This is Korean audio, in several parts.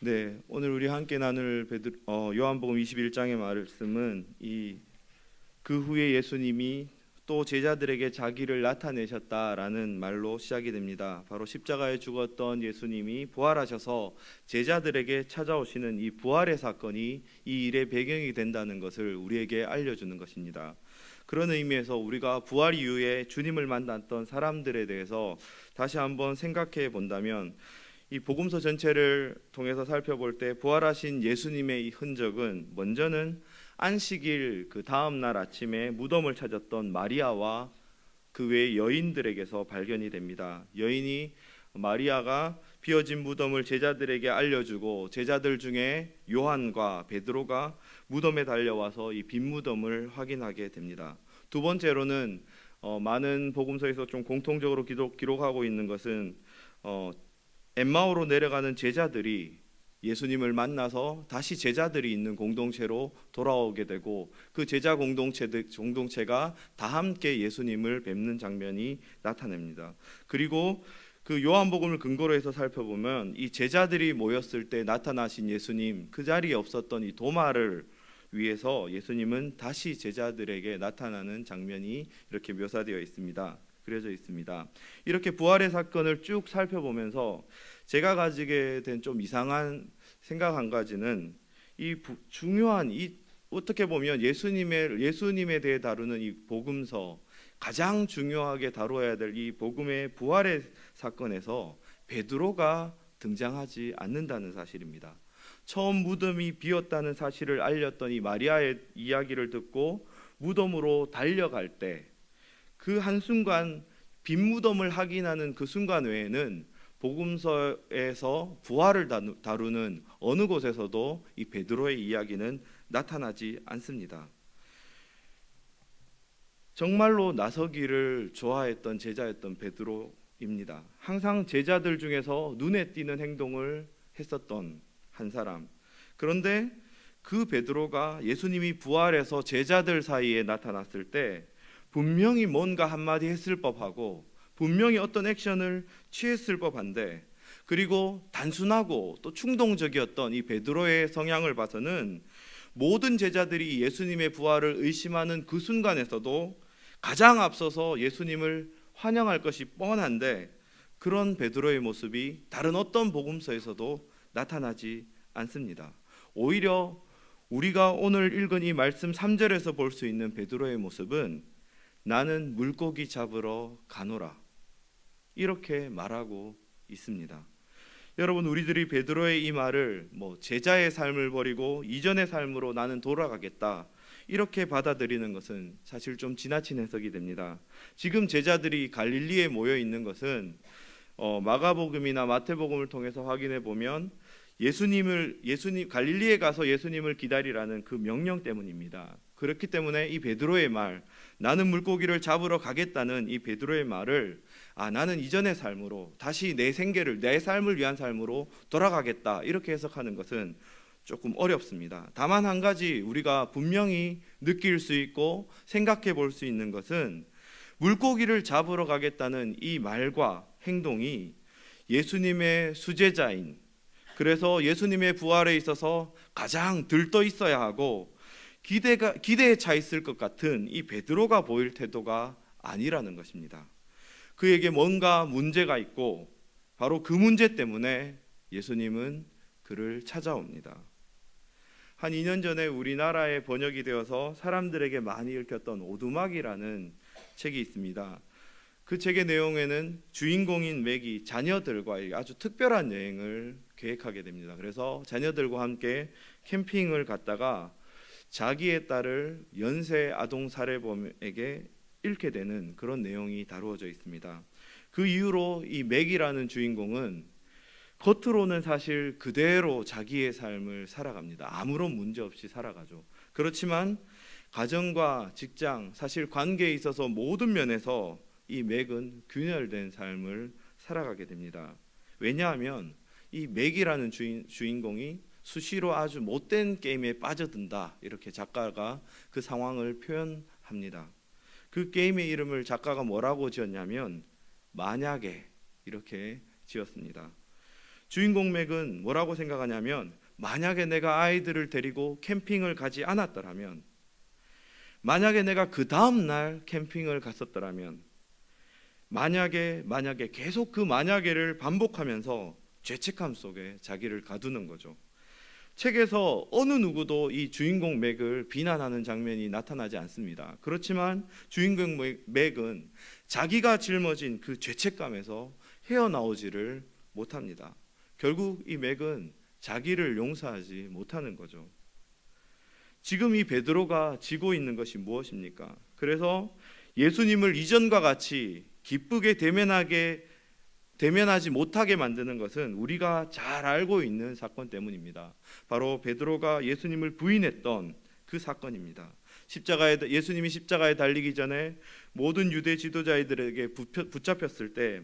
네, 오늘 우리 함께 나눌 베드, 어, 요한복음 21장의 말씀은 이 그 후에 예수님이 또 제자들에게 자기를 나타내셨다라는 말로 시작이 됩니다. 바로 십자가에 죽었던 예수님이 부활하셔서 제자들에게 찾아오시는 이 부활의 사건이 이 일의 배경이 된다는 것을 우리에게 알려주는 것입니다. 그런 의미에서 우리가 부활 이후에 주님을 만났던 사람들에 대해서 다시 한번 생각해 본다면 이 복음서 전체를 통해서 살펴볼 때 부활하신 예수님의 이 흔적은 먼저는 안식일 그 다음 날 아침에 무덤을 찾았던 마리아와 그 외 여인들에게서 발견이 됩니다. 여인이 마리아가 비어진 무덤을 제자들에게 알려주고 제자들 중에 요한과 베드로가 무덤에 달려와서 이 빈 무덤을 확인하게 됩니다. 두 번째로는 어, 많은 복음서에서 좀 공통적으로 기록, 기록하고 있는 것은 어, 엠마오로 내려가는 제자들이 예수님을 만나서 다시 제자들이 있는 공동체로 돌아오게 되고 그 제자 공동체 공동체가 다 함께 예수님을 뵙는 장면이 나타납니다. 그리고 그 요한복음을 근거로 해서 살펴보면 이 제자들이 모였을 때 나타나신 예수님 그 자리에 없었던 이 도마를 위해서 예수님은 다시 제자들에게 나타나는 장면이 이렇게 묘사되어 있습니다. 그려져 있습니다. 이렇게 부활의 사건을 쭉 살펴보면서 제가 가지게 된 좀 이상한 생각 한 가지는 이 부, 중요한 이 어떻게 보면 예수님의 예수님에 대해 다루는 이 복음서 가장 중요하게 다루어야 될 이 복음의 부활의 사건에서 베드로가 등장하지 않는다는 사실입니다. 처음 무덤이 비었다는 사실을 알렸던 이 마리아의 이야기를 듣고 무덤으로 달려갈 때 그 한순간 빈 무덤을 확인하는 그 순간 외에는 복음서에서 부활을 다루는 어느 곳에서도 이 베드로의 이야기는 나타나지 않습니다. 정말로 나서기를 좋아했던 제자였던 베드로입니다. 항상 제자들 중에서 눈에 띄는 행동을 했었던 한 사람. 그런데 그 베드로가 예수님이 부활해서 제자들 사이에 나타났을 때 분명히 뭔가 한마디 했을 법하고 분명히 어떤 액션을 취했을 법한데 그리고 단순하고 또 충동적이었던 이 베드로의 성향을 봐서는 모든 제자들이 예수님의 부활을 의심하는 그 순간에서도 가장 앞서서 예수님을 환영할 것이 뻔한데 그런 베드로의 모습이 다른 어떤 복음서에서도 나타나지 않습니다. 오히려 우리가 오늘 읽은 이 말씀 3절에서 볼 수 있는 베드로의 모습은 나는 물고기 잡으러 가노라. 이렇게 말하고 있습니다. 여러분 우리들이 베드로의 이 말을 뭐 제자의 삶을 버리고 이전의 삶으로 나는 돌아가겠다. 이렇게 받아들이는 것은 사실 좀 지나친 해석이 됩니다. 지금 제자들이 갈릴리에 모여 있는 것은 어, 마가복음이나 마태복음을 통해서 확인해 보면 예수님을 예수님 갈릴리에 가서 예수님을 기다리라는 그 명령 때문입니다. 그렇기 때문에 이 베드로의 말 나는 물고기를 잡으러 가겠다는 이 베드로의 말을 아 나는 이전의 삶으로 다시 내 생계를 내 삶을 위한 삶으로 돌아가겠다 이렇게 해석하는 것은 조금 어렵습니다. 다만 한 가지 우리가 분명히 느낄 수 있고 생각해 볼 수 있는 것은 물고기를 잡으러 가겠다는 이 말과 행동이 예수님의 수제자인 그래서 예수님의 부활에 있어서 가장 들떠 있어야 하고 기대가 기대에 차 있을 것 같은 이 베드로가 보일 태도가 아니라는 것입니다. 그에게 뭔가 문제가 있고 바로 그 문제 때문에 예수님은 그를 찾아옵니다. 한 2년 전에 우리나라에 번역이 되어서 사람들에게 많이 읽혔던 오두막이라는 책이 있습니다. 그 책의 내용에는 주인공인 맥이 자녀들과의 아주 특별한 여행을 계획하게 됩니다. 그래서 자녀들과 함께 캠핑을 갔다가 자기의 딸을 연쇄 아동 살해범에게 잃게 되는 그런 내용이 다루어져 있습니다. 그 이후로 이 맥이라는 주인공은 겉으로는 사실 그대로 자기의 삶을 살아갑니다. 아무런 문제 없이 살아가죠. 그렇지만 가정과 직장, 사실 관계에 있어서 모든 면에서 이 맥은 균열된 삶을 살아가게 됩니다. 왜냐하면 이 맥이라는 주인, 주인공이 수시로 아주 못된 게임에 빠져든다 이렇게 작가가 그 상황을 표현합니다. 그 게임의 이름을 작가가 뭐라고 지었냐면 만약에 이렇게 지었습니다. 주인공 맥은 뭐라고 생각하냐면 만약에 내가 아이들을 데리고 캠핑을 가지 않았더라면 만약에 내가 그 다음 날 캠핑을 갔었더라면 만약에 만약에 계속 그 만약에를 반복하면서 죄책감 속에 자기를 가두는 거죠. 책에서 어느 누구도 이 주인공 맥을 비난하는 장면이 나타나지 않습니다. 그렇지만 주인공 맥- 맥은 자기가 짊어진 그 죄책감에서 헤어나오지를 못합니다. 결국 이 맥은 자기를 용서하지 못하는 거죠. 지금 이 베드로가 지고 있는 것이 무엇입니까? 그래서 예수님을 이전과 같이 기쁘게 대면하게 대면하지 못하게 만드는 것은 우리가 잘 알고 있는 사건 때문입니다. 바로 베드로가 예수님을 부인했던 그 사건입니다. 십자가에 예수님이 십자가에 달리기 전에 모든 유대 지도자들에게 붙잡혔을 때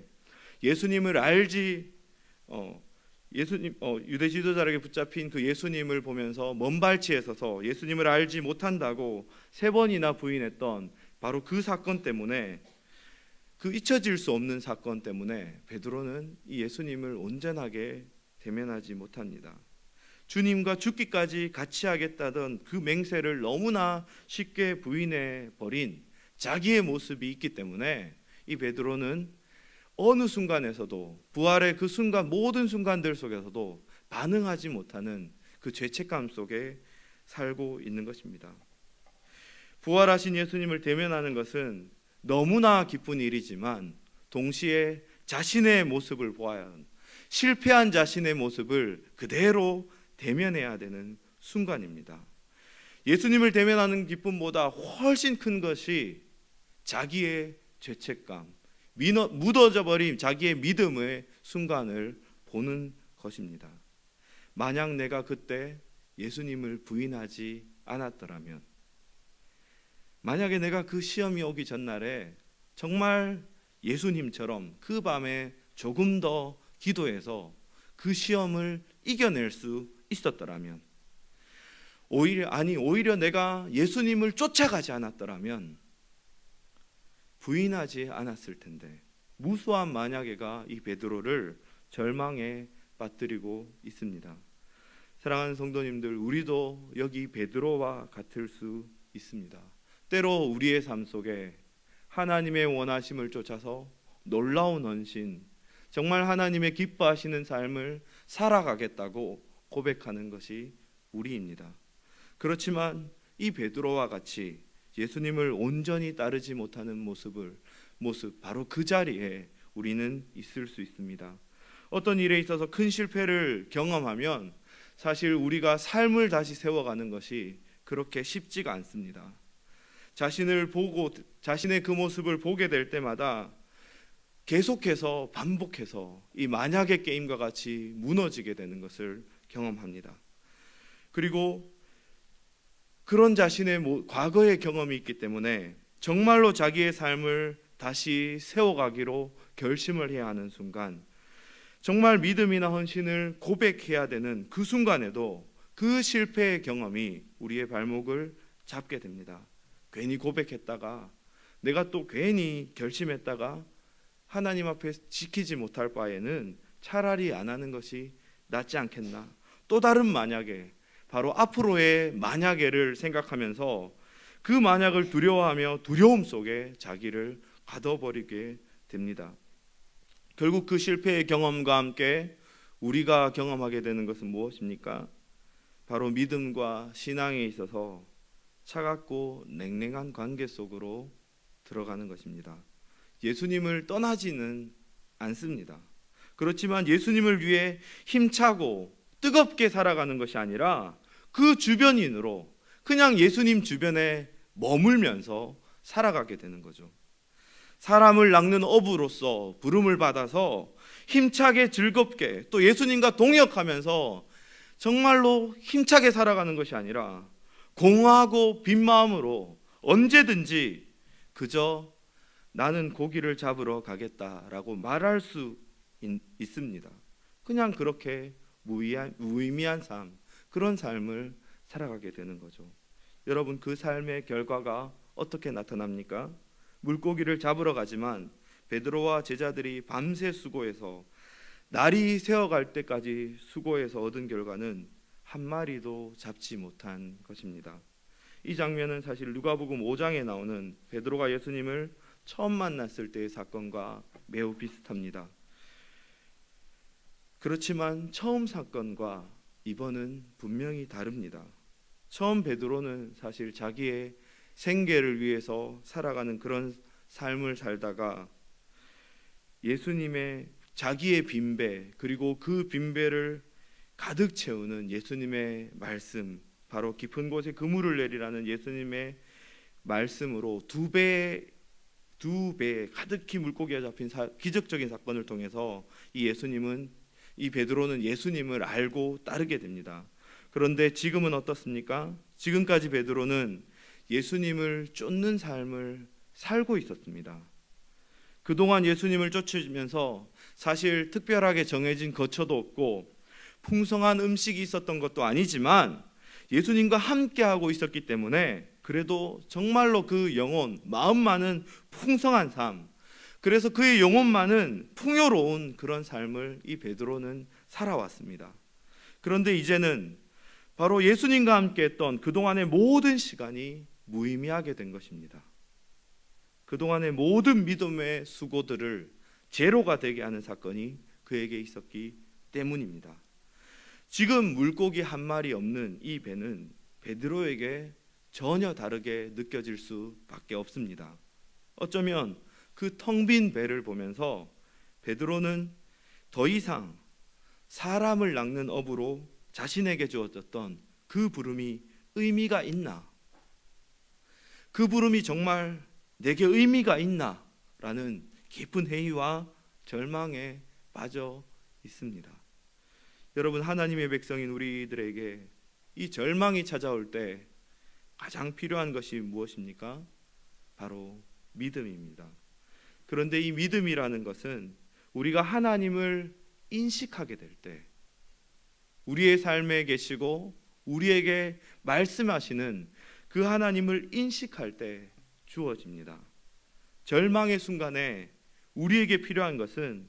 예수님을 알지 어, 예수님 어, 유대 지도자에게 붙잡힌 그 예수님을 보면서 먼 발치에 서서 예수님을 알지 못한다고 세 번이나 부인했던 바로 그 사건 때문에 그 잊혀질 수 없는 사건 때문에 베드로는 이 예수님을 온전하게 대면하지 못합니다. 주님과 죽기까지 같이 하겠다던 그 맹세를 너무나 쉽게 부인해 버린 자기의 모습이 있기 때문에 이 베드로는 어느 순간에서도 부활의 그 순간 모든 순간들 속에서도 반응하지 못하는 그 죄책감 속에 살고 있는 것입니다. 부활하신 예수님을 대면하는 것은 너무나 기쁜 일이지만 동시에 자신의 모습을 보아야 실패한 자신의 모습을 그대로 대면해야 되는 순간입니다. 예수님을 대면하는 기쁨보다 훨씬 큰 것이 자기의 죄책감, 묻어져 버린 자기의 믿음의 순간을 보는 것입니다. 만약 내가 그때 예수님을 부인하지 않았더라면 만약에 내가 그 시험이 오기 전날에 정말 예수님처럼 그 밤에 조금 더 기도해서 그 시험을 이겨낼 수 있었더라면 오히려 아니 오히려 내가 예수님을 쫓아가지 않았더라면 부인하지 않았을 텐데 무수한 만약에가 이 베드로를 절망에 빠뜨리고 있습니다. 사랑하는 성도님들, 우리도 여기 베드로와 같을 수 있습니다. 때로 우리의 삶 속에 하나님의 원하심을 쫓아서 놀라운 헌신, 정말 하나님의 기뻐하시는 삶을 살아가겠다고 고백하는 것이 우리입니다. 그렇지만 이 베드로와 같이 예수님을 온전히 따르지 못하는 모습을 모습 바로 그 자리에 우리는 있을 수 있습니다. 어떤 일에 있어서 큰 실패를 경험하면 사실 우리가 삶을 다시 세워가는 것이 그렇게 쉽지가 않습니다. 자신을 보고 자신의 그 모습을 보게 될 때마다 계속해서 반복해서 이 만약의 게임과 같이 무너지게 되는 것을 경험합니다. 그리고 그런 자신의 모- 과거의 경험이 있기 때문에 정말로 자기의 삶을 다시 세워가기로 결심을 해야 하는 순간 정말 믿음이나 헌신을 고백해야 되는 그 순간에도 그 실패의 경험이 우리의 발목을 잡게 됩니다. 괜히 고백했다가 내가 또 괜히 결심했다가 하나님 앞에 지키지 못할 바에는 차라리 안 하는 것이 낫지 않겠나. 또 다른 만약에 바로 앞으로의 만약에를 생각하면서 그 만약을 두려워하며 두려움 속에 자기를 가둬버리게 됩니다. 결국 그 실패의 경험과 함께 우리가 경험하게 되는 것은 무엇입니까? 바로 믿음과 신앙에 있어서 차갑고 냉랭한 관계 속으로 들어가는 것입니다. 예수님을 떠나지는 않습니다. 그렇지만 예수님을 위해 힘차고 뜨겁게 살아가는 것이 아니라 그 주변인으로 그냥 예수님 주변에 머물면서 살아가게 되는 거죠. 사람을 낚는 어부로서 부름을 받아서 힘차게 즐겁게 또 예수님과 동역하면서 정말로 힘차게 살아가는 것이 아니라 공허하고 빈 마음으로 언제든지 그저 나는 고기를 잡으러 가겠다라고 말할 수 있, 있습니다. 그냥 그렇게 무의한, 무의미한 삶, 그런 삶을 살아가게 되는 거죠. 여러분 그 삶의 결과가 어떻게 나타납니까? 물고기를 잡으러 가지만 베드로와 제자들이 밤새 수고해서 날이 새어갈 때까지 수고해서 얻은 결과는 한 마리도 잡지 못한 것입니다. 이 장면은 사실 누가복음 5장에 나오는 베드로가 예수님을 처음 만났을 때의 사건과 매우 비슷합니다. 그렇지만 처음 사건과 이번은 분명히 다릅니다. 처음 베드로는 사실 자기의 생계를 위해서 살아가는 그런 삶을 살다가 예수님의 자기의 빈배 그리고 그 빈배를 가득 채우는 예수님의 말씀 바로 깊은 곳에 그물을 내리라는 예수님의 말씀으로 두 배 두 배 가득히 물고기가 잡힌 사, 기적적인 사건을 통해서 이 예수님은 이 베드로는 예수님을 알고 따르게 됩니다. 그런데 지금은 어떻습니까? 지금까지 베드로는 예수님을 쫓는 삶을 살고 있었습니다. 그동안 예수님을 쫓으면서 사실 특별하게 정해진 거처도 없고 풍성한 음식이 있었던 것도 아니지만 예수님과 함께하고 있었기 때문에 그래도 정말로 그 영혼, 마음만은 풍성한 삶, 그래서 그의 영혼만은 풍요로운 그런 삶을 이 베드로는 살아왔습니다. 그런데 이제는 바로 예수님과 함께 했던 그동안의 모든 시간이 무의미하게 된 것입니다. 그동안의 모든 믿음의 수고들을 제로가 되게 하는 사건이 그에게 있었기 때문입니다. 지금 물고기 한 마리 없는 이 배는 베드로에게 전혀 다르게 느껴질 수밖에 없습니다. 어쩌면 그 텅 빈 배를 보면서 베드로는 더 이상 사람을 낚는 업으로 자신에게 주어졌던 그 부름이 의미가 있나? 그 부름이 정말 내게 의미가 있나? 라는 깊은 회의와 절망에 빠져 있습니다. 여러분 하나님의 백성인 우리들에게 이 절망이 찾아올 때 가장 필요한 것이 무엇입니까? 바로 믿음입니다. 그런데 이 믿음이라는 것은 우리가 하나님을 인식하게 될 때, 우리의 삶에 계시고 우리에게 말씀하시는 그 하나님을 인식할 때 주어집니다. 절망의 순간에 우리에게 필요한 것은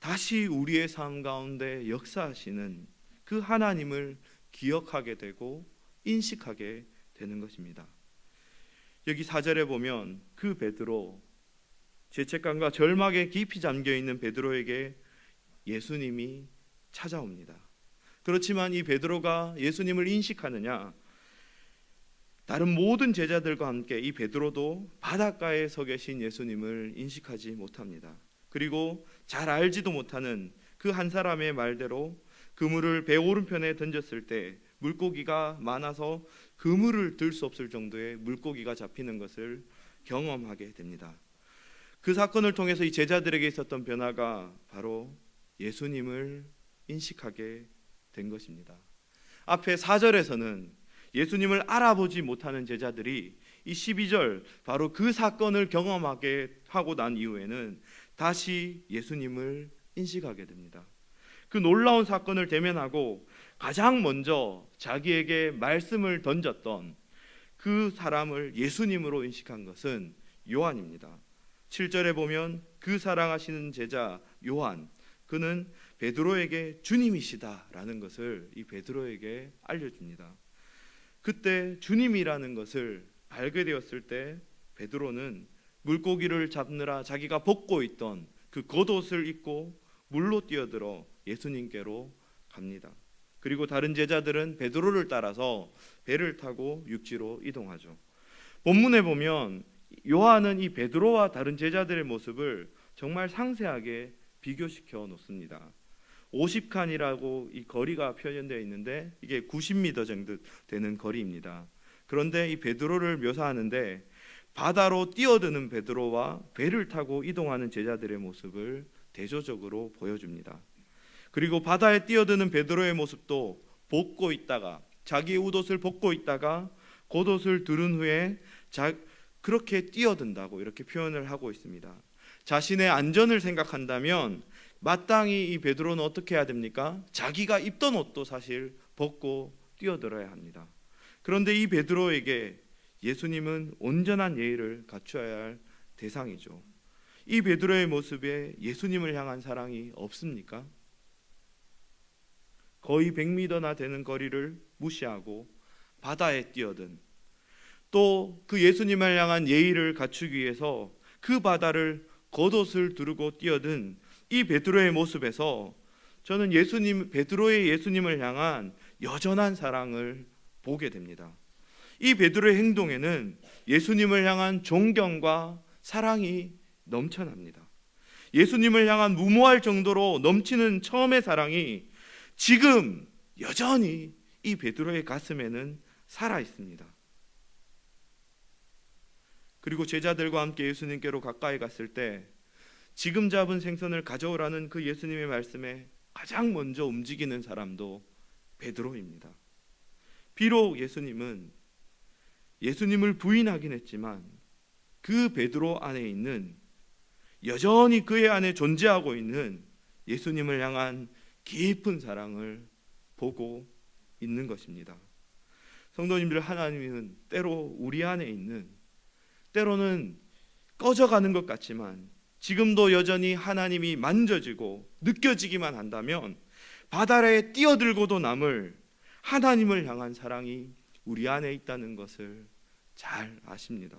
다시 우리의 삶 가운데 역사하시는 그 하나님을 기억하게 되고 인식하게 되는 것입니다. 여기 4절에 보면 그 베드로 죄책감과 절망에 깊이 잠겨 있는 베드로에게 예수님이 찾아옵니다. 그렇지만 이 베드로가 예수님을 인식하느냐? 다른 모든 제자들과 함께 이 베드로도 바닷가에 서 계신 예수님을 인식하지 못합니다. 그리고 잘 알지도 못하는 그 한 사람의 말대로 그물을 배 오른편에 던졌을 때 물고기가 많아서 그물을 들 수 없을 정도의 물고기가 잡히는 것을 경험하게 됩니다. 그 사건을 통해서 이 제자들에게 있었던 변화가 바로 예수님을 인식하게 된 것입니다. 앞에 4절에서는 예수님을 알아보지 못하는 제자들이 이 12절 바로 그 사건을 경험하게 하고 난 이후에는 다시 예수님을 인식하게 됩니다. 그 놀라운 사건을 대면하고 가장 먼저 자기에게 말씀을 던졌던 그 사람을 예수님으로 인식한 것은 요한입니다. 7절에 보면 그 사랑하시는 제자 요한 그는 베드로에게 주님이시다라는 것을 이 베드로에게 알려줍니다. 그때 주님이라는 것을 알게 되었을 때 베드로는 물고기를 잡느라 자기가 벗고 있던 그 겉옷을 입고 물로 뛰어들어 예수님께로 갑니다. 그리고 다른 제자들은 베드로를 따라서 배를 타고 육지로 이동하죠. 본문에 보면 요한은 이 베드로와 다른 제자들의 모습을 정말 상세하게 비교시켜 놓습니다. 50칸이라고 이 거리가 표현되어 있는데 이게 90m 정도 되는 거리입니다. 그런데 이 베드로를 묘사하는데 바다로 뛰어드는 베드로와 배를 타고 이동하는 제자들의 모습을 대조적으로 보여줍니다. 그리고 바다에 뛰어드는 베드로의 모습도 벗고 있다가 자기의 웃옷을 벗고 있다가 겉옷을 두른 후에 자, 그렇게 뛰어든다고 이렇게 표현을 하고 있습니다. 자신의 안전을 생각한다면 마땅히 이 베드로는 어떻게 해야 됩니까? 자기가 입던 옷도 사실 벗고 뛰어들어야 합니다. 그런데 이 베드로에게 예수님은 온전한 예의를 갖추어야 할 대상이죠. 이 베드로의 모습에 예수님을 향한 사랑이 없습니까? 거의 100m나 되는 거리를 무시하고 바다에 뛰어든 또 그 예수님을 향한 예의를 갖추기 위해서 그 바다를 겉옷을 두르고 뛰어든 이 베드로의 모습에서 저는 예수님 베드로의 예수님을 향한 여전한 사랑을 보게 됩니다. 이 베드로의 행동에는 예수님을 향한 존경과 사랑이 넘쳐납니다. 예수님을 향한 무모할 정도로 넘치는 처음의 사랑이 지금 여전히 이 베드로의 가슴에는 살아 있습니다. 그리고 제자들과 함께 예수님께로 가까이 갔을 때 지금 잡은 생선을 가져오라는 그 예수님의 말씀에 가장 먼저 움직이는 사람도 베드로입니다. 비록 예수님은 예수님을 부인하긴 했지만 그 베드로 안에 있는 여전히 그의 안에 존재하고 있는 예수님을 향한 깊은 사랑을 보고 있는 것입니다. 성도님들 하나님은 때로 우리 안에 있는 때로는 꺼져가는 것 같지만 지금도 여전히 하나님이 만져지고 느껴지기만 한다면 바다에 뛰어들고도 남을 하나님을 향한 사랑이 우리 안에 있다는 것을 잘 아십니다.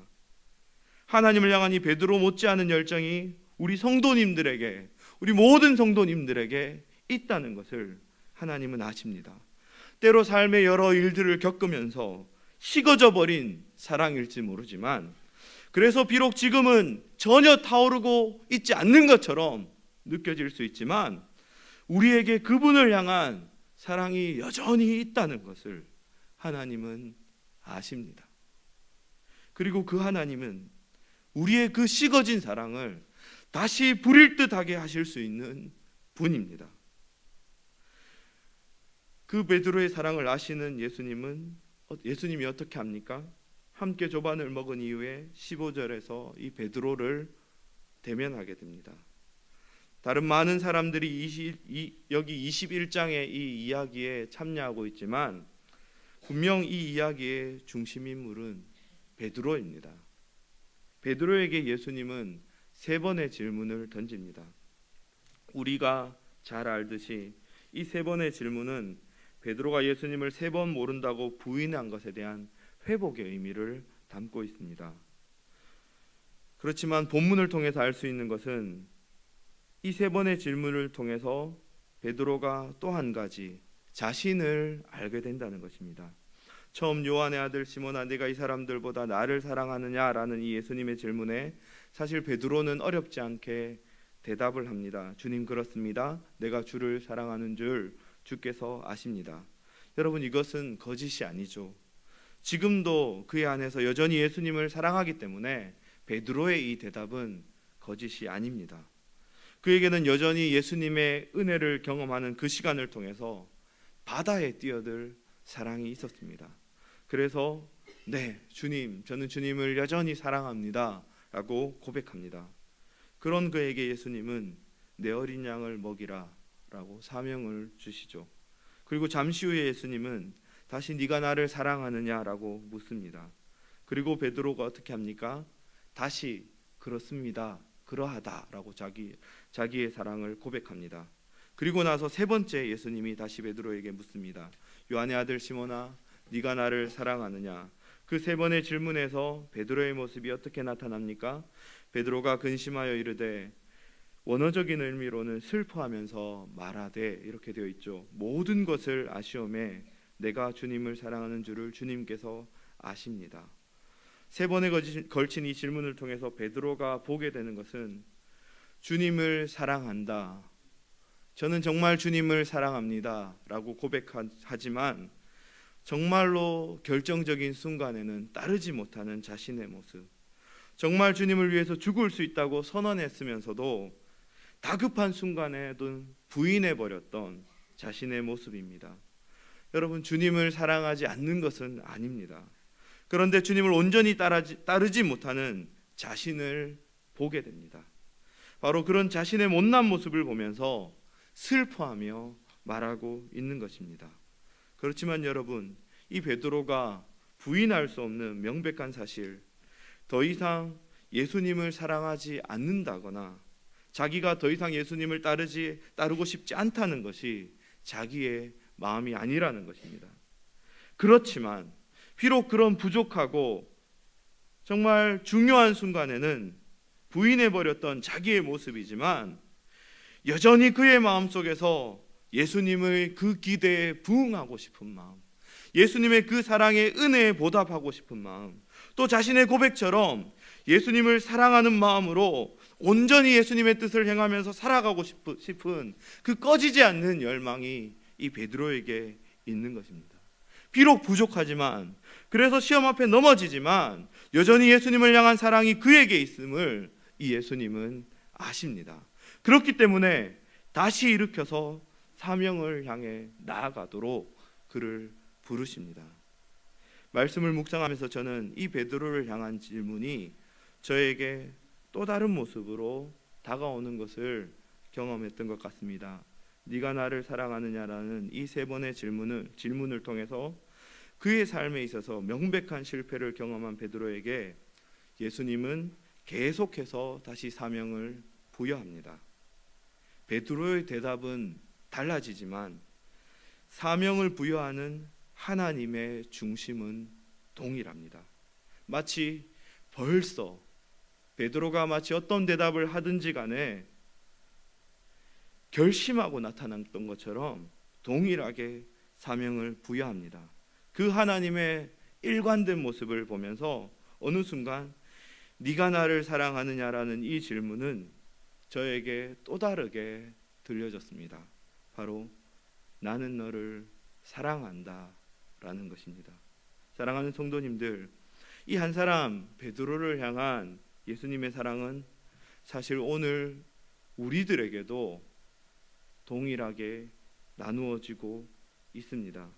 하나님을 향한 이 베드로 못지않은 열정이 우리 성도님들에게 우리 모든 성도님들에게 있다는 것을 하나님은 아십니다. 때로 삶의 여러 일들을 겪으면서 식어져 버린 사랑일지 모르지만 그래서 비록 지금은 전혀 타오르고 있지 않는 것처럼 느껴질 수 있지만 우리에게 그분을 향한 사랑이 여전히 있다는 것을 하나님은 아십니다. 그리고 그 하나님은 우리의 그 식어진 사랑을 다시 부릴 듯하게 하실 수 있는 분입니다. 그 베드로의 사랑을 아시는 예수님은 어, 예수님이 어떻게 합니까? 함께 조반을 먹은 이후에 15절에서 이 베드로를 대면하게 됩니다. 다른 많은 사람들이 20, 이, 여기 21장의 이 이야기에 참여하고 있지만 분명 이 이야기의 중심 인물은 베드로입니다. 베드로에게 예수님은 세 번의 질문을 던집니다. 우리가 잘 알듯이 이 세 번의 질문은 베드로가 예수님을 세 번 모른다고 부인한 것에 대한 회복의 의미를 담고 있습니다. 그렇지만 본문을 통해서 알 수 있는 것은 이 세 번의 질문을 통해서 베드로가 또 한 가지 자신을 알게 된다는 것입니다. 처음 요한의 아들 시몬아 네가 이 사람들보다 나를 사랑하느냐라는 이 예수님의 질문에 사실 베드로는 어렵지 않게 대답을 합니다. 주님 그렇습니다. 내가 주를 사랑하는 줄 주께서 아십니다. 여러분 이것은 거짓이 아니죠. 지금도 그의 안에서 여전히 예수님을 사랑하기 때문에 베드로의 이 대답은 거짓이 아닙니다. 그에게는 여전히 예수님의 은혜를 경험하는 그 시간을 통해서 바다에 뛰어들 사랑이 있었습니다. 그래서 네, 주님, 저는 주님을 여전히 사랑합니다 라고 고백합니다. 그런 그에게 예수님은 내 어린 양을 먹이라 라고 사명을 주시죠. 그리고 잠시 후에 예수님은 다시 네가 나를 사랑하느냐라고 묻습니다. 그리고 베드로가 어떻게 합니까? 다시 그렇습니다. 그러하다라고 자기 자기의 사랑을 고백합니다. 그리고 나서 세 번째 예수님이 다시 베드로에게 묻습니다. 요한의 아들 시몬아, 네가 나를 사랑하느냐? 그 세 번의 질문에서 베드로의 모습이 어떻게 나타납니까? 베드로가 근심하여 이르되 원어적인 의미로는 슬퍼하면서 말하되 이렇게 되어 있죠. 모든 것을 아시오매 내가 주님을 사랑하는 줄을 주님께서 아십니다. 세 번에 걸친 이 질문을 통해서 베드로가 보게 되는 것은 주님을 사랑한다. 저는 정말 주님을 사랑합니다 라고 고백하지만 정말로 결정적인 순간에는 따르지 못하는 자신의 모습. 정말 주님을 위해서 죽을 수 있다고 선언했으면서도 다급한 순간에도 부인해 버렸던 자신의 모습입니다. 여러분 주님을 사랑하지 않는 것은 아닙니다. 그런데 주님을 온전히 따르지, 따르지 못하는 자신을 보게 됩니다. 바로 그런 자신의 못난 모습을 보면서 슬퍼하며 말하고 있는 것입니다. 그렇지만 여러분, 이 베드로가 부인할 수 없는 명백한 사실, 더 이상 예수님을 사랑하지 않는다거나 자기가 더 이상 예수님을 따르지 따르고 싶지 않다는 것이 자기의 마음이 아니라는 것입니다. 그렇지만 비록 그런 부족하고 정말 중요한 순간에는 부인해 버렸던 자기의 모습이지만 여전히 그의 마음 속에서 예수님의 그 기대에 부응하고 싶은 마음, 예수님의 그 사랑의 은혜에 보답하고 싶은 마음, 또 자신의 고백처럼 예수님을 사랑하는 마음으로 온전히 예수님의 뜻을 행하면서 살아가고 싶- 싶은 그 꺼지지 않는 열망이 이 베드로에게 있는 것입니다. 비록 부족하지만 그래서 시험 앞에 넘어지지만 여전히 예수님을 향한 사랑이 그에게 있음을 이 예수님은 아십니다. 그렇기 때문에 다시 일으켜서 사명을 향해 나아가도록 그를 부르십니다. 말씀을 묵상하면서 저는 이 베드로를 향한 질문이 저에게 또 다른 모습으로 다가오는 것을 경험했던 것 같습니다. 네가 나를 사랑하느냐라는 이 세 번의 질문을 질문을 통해서 그의 삶에 있어서 명백한 실패를 경험한 베드로에게 예수님은 계속해서 다시 사명을 부여합니다. 베드로의 대답은 달라지지만 사명을 부여하는 하나님의 중심은 동일합니다. 마치 벌써 베드로가 마치 어떤 대답을 하든지 간에 결심하고 나타났던 것처럼 동일하게 사명을 부여합니다. 그 하나님의 일관된 모습을 보면서 어느 순간 네가 나를 사랑하느냐라는 이 질문은 저에게 또 다르게 들려졌습니다. 바로 나는 너를 사랑한다 라는 것입니다. 사랑하는 성도님들, 이 한 사람 베드로를 향한 예수님의 사랑은 사실 오늘 우리들에게도 동일하게 나누어지고 있습니다.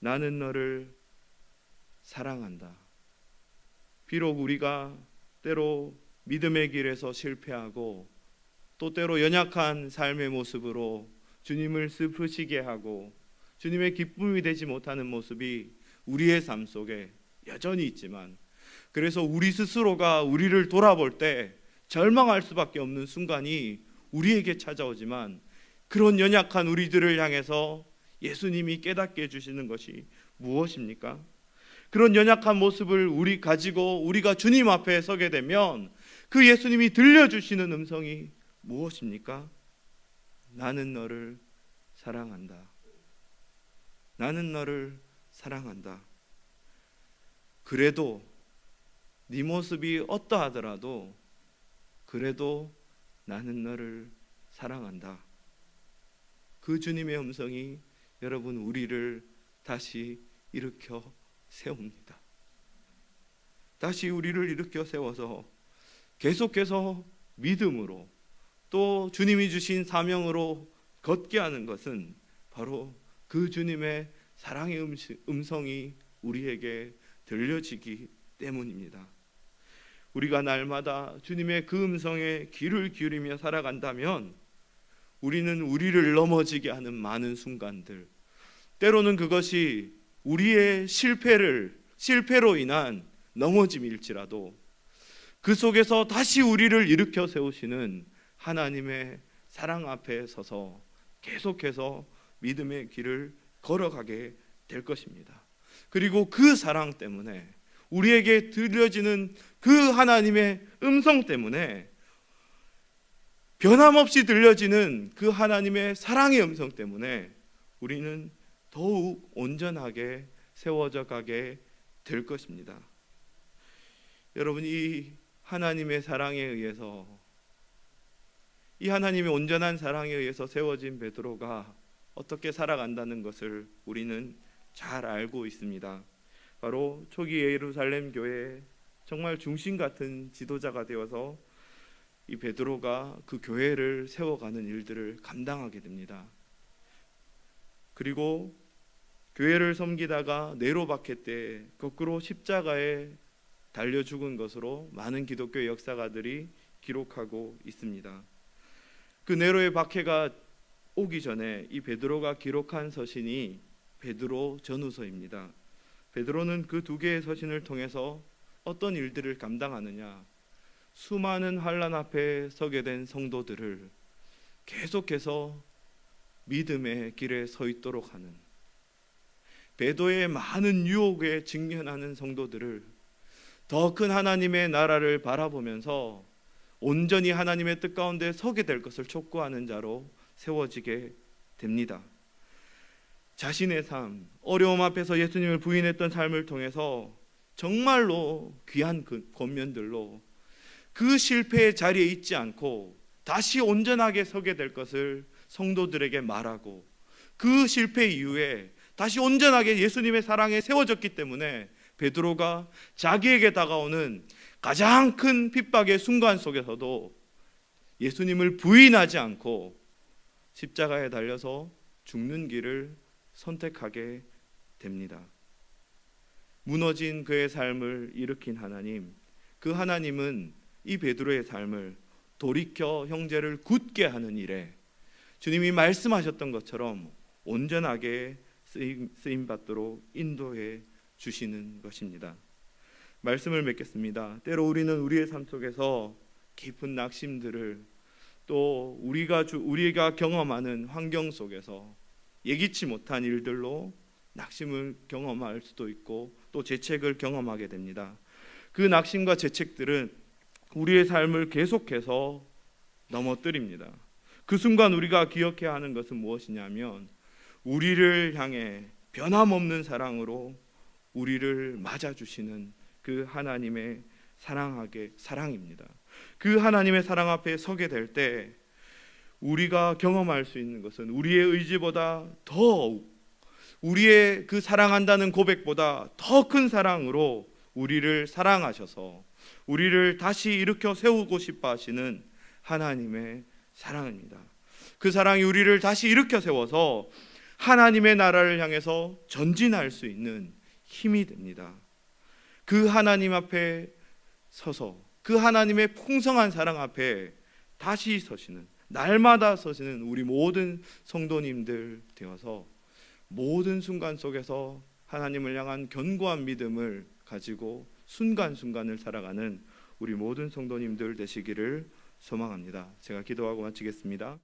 나는 너를 사랑한다. 비록 우리가 때로 믿음의 길에서 실패하고 또 때로 연약한 삶의 모습으로 주님을 슬프시게 하고 주님의 기쁨이 되지 못하는 모습이 우리의 삶 속에 여전히 있지만 그래서 우리 스스로가 우리를 돌아볼 때 절망할 수밖에 없는 순간이 우리에게 찾아오지만 그런 연약한 우리들을 향해서 예수님이 깨닫게 해주시는 것이 무엇입니까? 그런 연약한 모습을 우리 가지고 우리가 주님 앞에 서게 되면 그 예수님이 들려주시는 음성이 무엇입니까? 나는 너를 사랑한다. 나는 너를 사랑한다. 그래도 네 모습이 어떠하더라도 그래도 나는 너를 사랑한다. 그 주님의 음성이 여러분 우리를 다시 일으켜 세웁니다. 다시 우리를 일으켜 세워서 계속해서 믿음으로 또 주님이 주신 사명으로 걷게 하는 것은 바로 그 주님의 사랑의 음성이 우리에게 들려지기 때문입니다. 우리가 날마다 주님의 그 음성에 귀를 기울이며 살아간다면 우리는 우리를 넘어지게 하는 많은 순간들 때로는 그것이 우리의 실패를 실패로 인한 넘어짐일지라도 그 속에서 다시 우리를 일으켜 세우시는 하나님의 사랑 앞에 서서 계속해서 믿음의 길을 걸어가게 될 것입니다. 그리고 그 사랑 때문에 우리에게 들려지는 그 하나님의 음성 때문에 변함없이 들려지는 그 하나님의 사랑의 음성 때문에 우리는 더욱 온전하게 세워져 가게 될 것입니다. 여러분 이 하나님의 사랑에 의해서 이 하나님의 온전한 사랑에 의해서 세워진 베드로가 어떻게 살아간다는 것을 우리는 잘 알고 있습니다. 바로 초기 예루살렘 교회 정말 중심 같은 지도자가 되어서 이 베드로가 그 교회를 세워가는 일들을 감당하게 됩니다. 그리고 교회를 섬기다가 네로 박해 때 거꾸로 십자가에 달려 죽은 것으로 많은 기독교 역사가들이 기록하고 있습니다. 그 네로의 박해가 오기 전에 이 베드로가 기록한 서신이 베드로 전후서입니다. 베드로는 그 두 개의 서신을 통해서 어떤 일들을 감당하느냐 수많은 환란 앞에 서게 된 성도들을 계속해서 믿음의 길에 서 있도록 하는 배도의 많은 유혹에 직면하는 성도들을 더 큰 하나님의 나라를 바라보면서 온전히 하나님의 뜻 가운데 서게 될 것을 촉구하는 자로 세워지게 됩니다. 자신의 삶, 어려움 앞에서 예수님을 부인했던 삶을 통해서 정말로 귀한 그 권면들로 그 실패의 자리에 있지 않고 다시 온전하게 서게 될 것을 성도들에게 말하고 그 실패 이후에 다시 온전하게 예수님의 사랑에 세워졌기 때문에 베드로가 자기에게 다가오는 가장 큰 핍박의 순간 속에서도 예수님을 부인하지 않고 십자가에 달려서 죽는 길을 선택하게 됩니다. 무너진 그의 삶을 일으킨 하나님, 그 하나님은 이 베드로의 삶을 돌이켜 형제를 굳게 하는 일에 주님이 말씀하셨던 것처럼 온전하게 쓰임, 받도록 인도해 주시는 것입니다. 말씀을 맺겠습니다. 때로 우리는 우리의 삶 속에서 깊은 낙심들을 또 우리가 주, 우리가 경험하는 환경 속에서 예기치 못한 일들로 낙심을 경험할 수도 있고 또 재책을 경험하게 됩니다. 그 낙심과 재책들은 우리의 삶을 계속해서 넘어뜨립니다. 그 순간 우리가 기억해야 하는 것은 무엇이냐면 우리를 향해 변함없는 사랑으로 우리를 맞아주시는 그 하나님의 사랑하게 사랑입니다. 그 하나님의 사랑 앞에 서게 될 때 우리가 경험할 수 있는 것은 우리의 의지보다 더욱 우리의 그 사랑한다는 고백보다 더 큰 사랑으로 우리를 사랑하셔서 우리를 다시 일으켜 세우고 싶어 하시는 하나님의 사랑입니다. 그 사랑이 우리를 다시 일으켜 세워서 하나님의 나라를 향해서 전진할 수 있는 힘이 됩니다. 그 하나님 앞에 서서 그 하나님의 풍성한 사랑 앞에 다시 서시는 날마다 서시는 우리 모든 성도님들 되어서 모든 순간 속에서 하나님을 향한 견고한 믿음을 가지고 순간순간을 살아가는 우리 모든 성도님들 되시기를 소망합니다. 제가 기도하고 마치겠습니다.